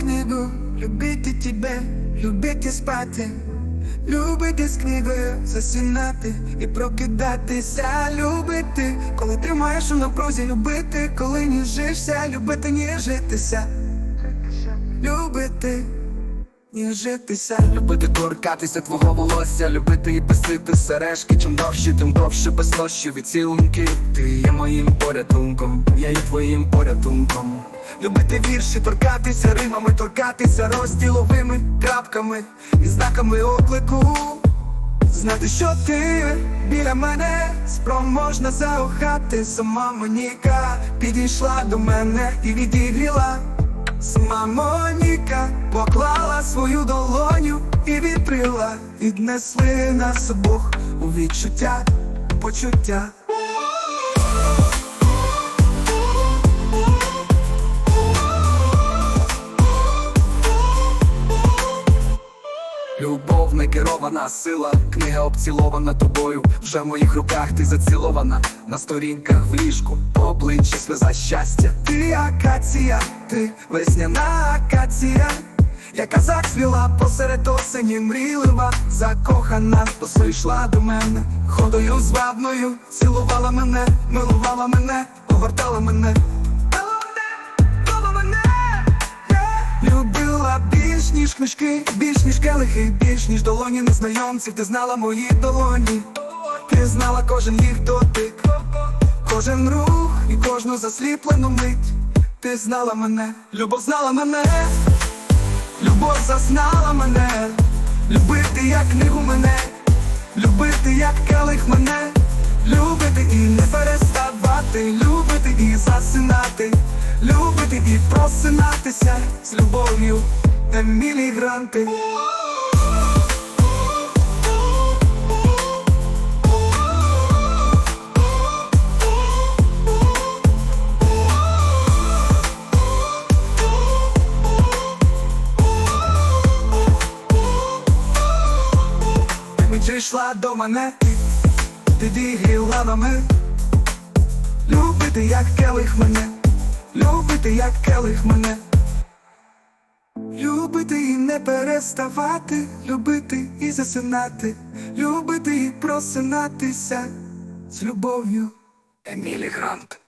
книгу, любити тебе, любити спати, любити з книгою, засинати і прокидатися, любити, коли тримаєш у напрузі, любити, коли ніжишся, любити, ніжитися, любити. Ніжитися, Любити торкатися твого волосся, любити і писити сережки, чим довші, тим довше без безсощі відцілунки. Ти є моїм порятунком, я є твоїм порятунком. Любити вірші, торкатися римами, торкатися розділовими крапками і знаками оклику. Знати, що ти біля мене спроможна заохати, сама Моніка підійшла до мене і відігріла. Сама Моніка поклала свою долоню і відкрила, віднесли нас обох у відчуття, почуття. Любов не керована сила, книга обцілована тобою. Вже в моїх руках ти зацілована на сторінках в ліжку, по обличчі сльоза щастя. Ти акація, ти весняна акація, яка зацвіла посеред осені мрійлива, закохана, то йшла до мене, ходою звабною, цілувала мене, милувала мене, погортала мене. Більш ніж книжки, більш ніж келихи, більш ніж долоні незнайомців, ти знала мої долоні, ти знала кожен їх дотик. Кожен рух і кожну засліплену мить. Ти знала мене, любов знала мене, любов зазнала мене, любити як книгу мене, любити як келих мене, любити і не переставати, любити і засинати, любити і просинатися з любов'ю, Емілі Гранти. Ти прийшла до мене, ти дігріла нами. Любити як келих мене, любити як келих мене, переставати, любити і засинати, любити і просинатися з любов'ю. Емілі Грант.